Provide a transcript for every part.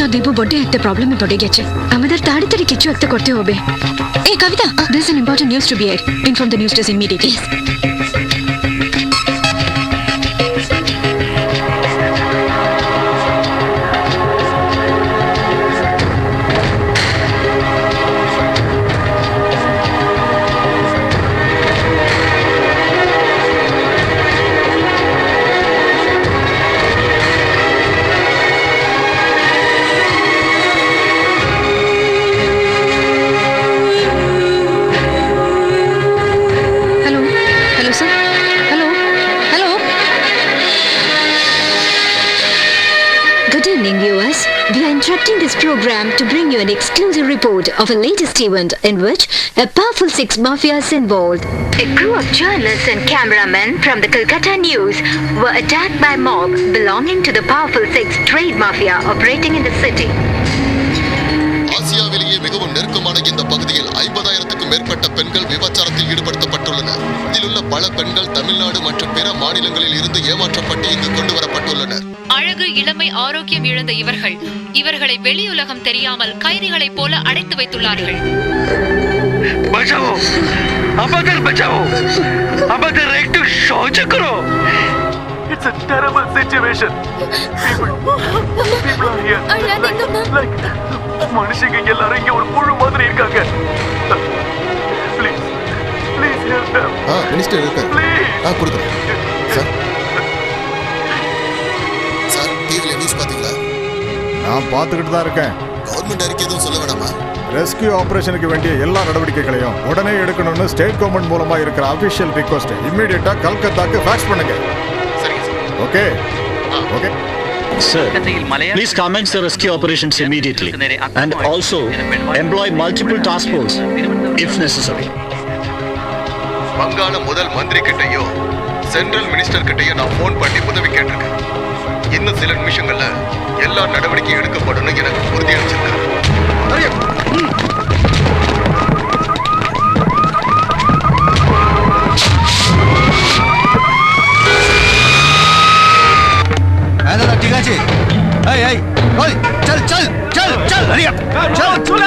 তো দেবু বড্ডে একটা প্রবলেমে পড়ে গেছে। আমাদের তাড়াতাড়ি কিছু একটা করতে হবে। এই Kavita this an important news to be aired inform the news desk immediately evening, viewers. We are interrupting this program to bring you an exclusive report of a latest event in which a powerful six mafia is involved. A crew of journalists and cameramen from the Calcutta News were attacked by mob belonging to the powerful six trade mafia operating in the city. ஆசியாவிலேயே மிகவும் நெருக்கமான இந்த பகுதியில் ஐம்பதாயிரத்துக்கும் மேற்பட்ட பெண்கள் விபச்சாரத்தில் ஈடுபடுத்தப்பட்டுள்ளனர் இதிலுள்ள பல பெண்கள் தமிழ்நாடு மற்றும் பிற மாநிலங்களில் இருந்து ஏமாற்றப்பட்டு இங்கு கொண்டு வரப்பட்டுள்ளனர் அழகு இளமை ஆரோக்கியம் இழந்த இவர்கள் இவர்களை வெளியுலகம் தெரியாமல் கைதிகளைப் போல அடைத்து வைத்துள்ளார்கள் আমাদের বাঁচাও আমাদের একটু সাহায্য করো It's a terrible situation. People, மனுஷங்க எல்லாரும் இங்க ஒரு புழு மாதிரி இருக்காங்க. Please, please ஆ, மினிஸ்டர் இருக்கார். ஆ, கொடுக்குறேன். சார். நான் பார்த்துக்கிட்டு தான் இருக்கேன். கவர்மெண்ட் அறிக்கை எதுவும் சொல்ல வேணாமா? ரெஸ்கியூ ஆபரேஷனுக்கு வேண்டிய எல்லா நடவடிக்கைகளையும் உடனே எடுக்கணும்னு ஸ்டேட் கவர்மெண்ட் மூலமா இருக்கிற அபிஷியல் ரிக்வஸ்ட் இம்மீடியட்டா கல்கத்தாக்கு ஃபேக்ஸ் பண்ணுங்க. Okay okay Sir, please commence the rescue operations immediately. and also employ multiple task force if necessary. வங்காள முதல் மந்திரி கிட்டயோ சென்ட்ரல் மினிஸ்டர் கிட்டயோ நான் ஃபோன் பண்ணி உதவி கேட்டிருக்கேன் இன்னும் சில நிமிஷங்கள்ல எல்லா நடவடிக்கையும் எடுக்கப்படும் எனக்கு உறுதியளிச்சிருக்காரு দাদা ঠিক আছে এই এই ওই চল চল চল চল হরি আপ চল চল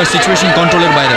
স্যার সিচুয়েশন কন্ট্রোলের বাইরে।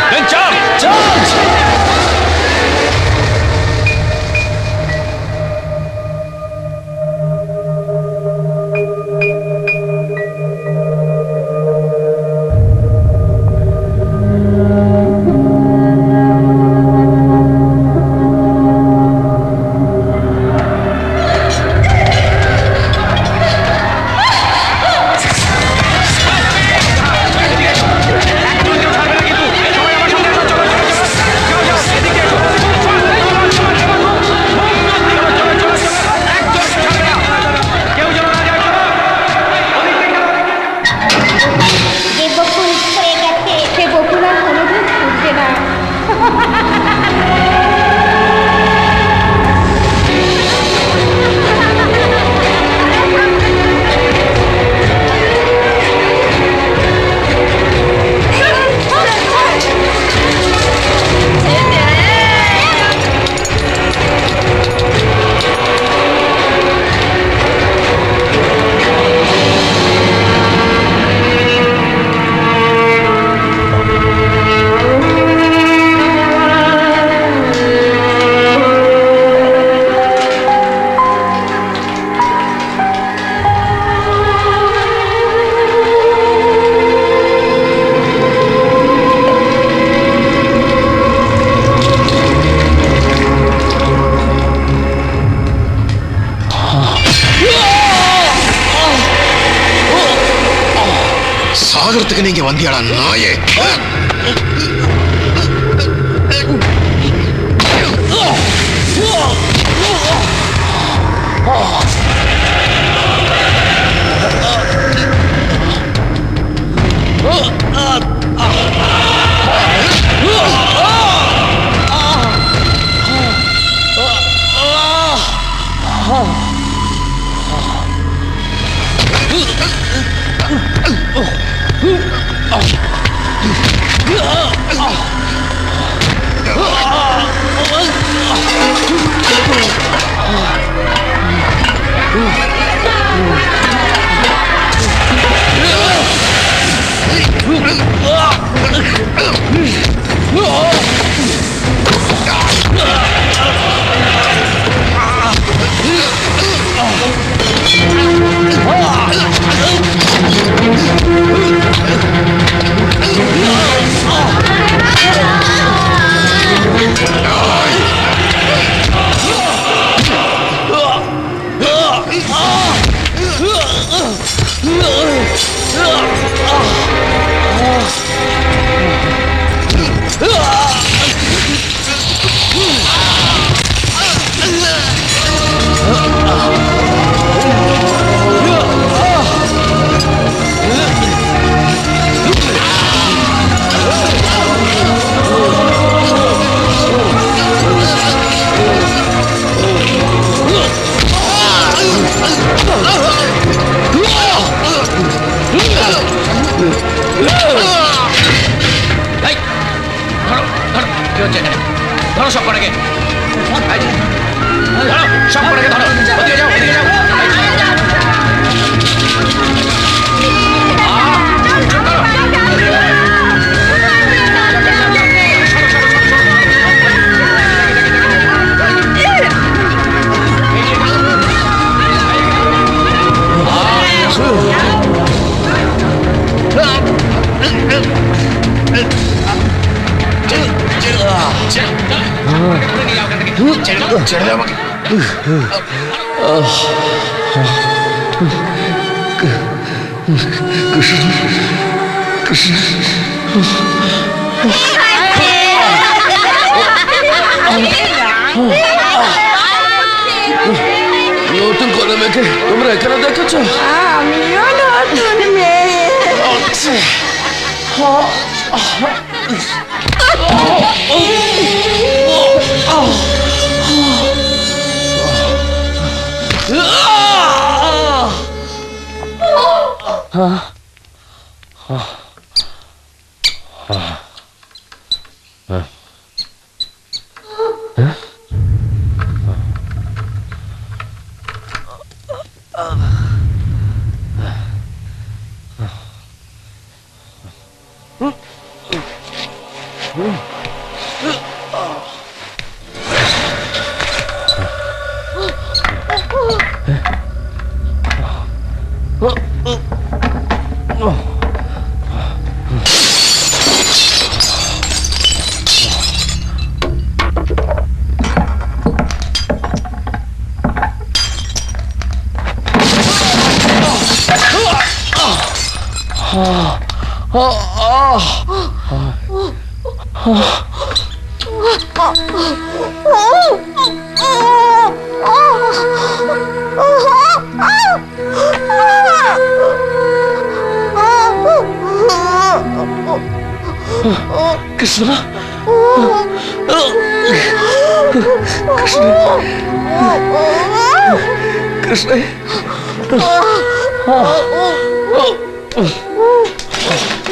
சாகிறதுக்கு நீங்க வந்தியாடா நாயே. 啊嗯嗯嗯 ছেড়ে দাও আমাকে নতুন করে মেয়েকে তোমরা এখানে দেখেছো আমিও নতুন মেয়ে 아, 아. 아. 그슬아? 그슬아? 그슬아?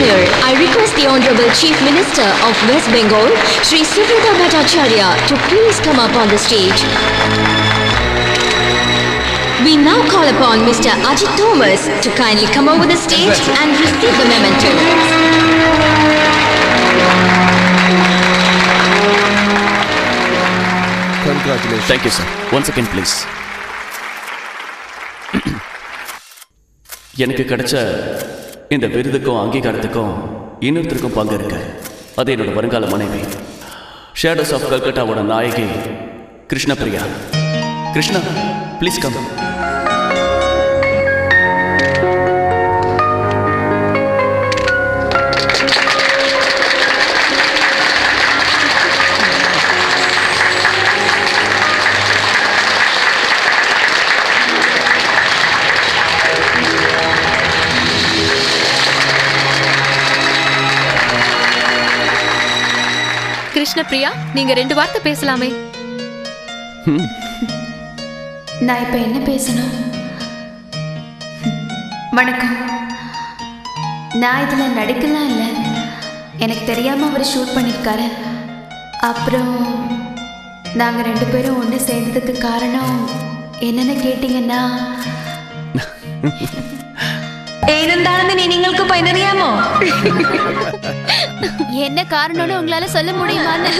honor, I request the Honorable Chief Minister of West Bengal, Sri Subrata Bhattacharya, to please come up on the stage. We now call upon Mr. Ajit Thomas to kindly come over the stage and receive the memento. Congratulation thank you sir one second please எனக்கு கிடைச்ச இந்த விருதுக்கும் அங்கீகாரத்துக்கும் இன்னொருத்தருக்கும் பங்கு இருக்கு அது என்னோட வருங்கால மனைவி. Shadows of கல்கட்டாவோட நாயகி கிருஷ்ணபிரியா கிருஷ்ணா ப்ளீஸ் கம் கிருஷ்ணபிரியா நீங்க ரெண்டு வார்த்தை பேசலாமே நான் இப்போ என்ன பேசணும் வணக்கம் நான் இதில் நடிக்கலாம் இல்லை எனக்கு தெரியாமல் அவர் ஷூட் பண்ணியிருக்காரு அப்புறம் நாங்கள் ரெண்டு பேரும் ஒன்று சேர்ந்ததுக்கு காரணம் என்னென்னு கேட்டிங்கன்னா ഏതെന്താണെന്ന് ഇനി നിങ്ങൾക്ക് പൈനറിയാമോ என்ன காரணம்னு உங்களால் சொல்ல முடியுமான்னு?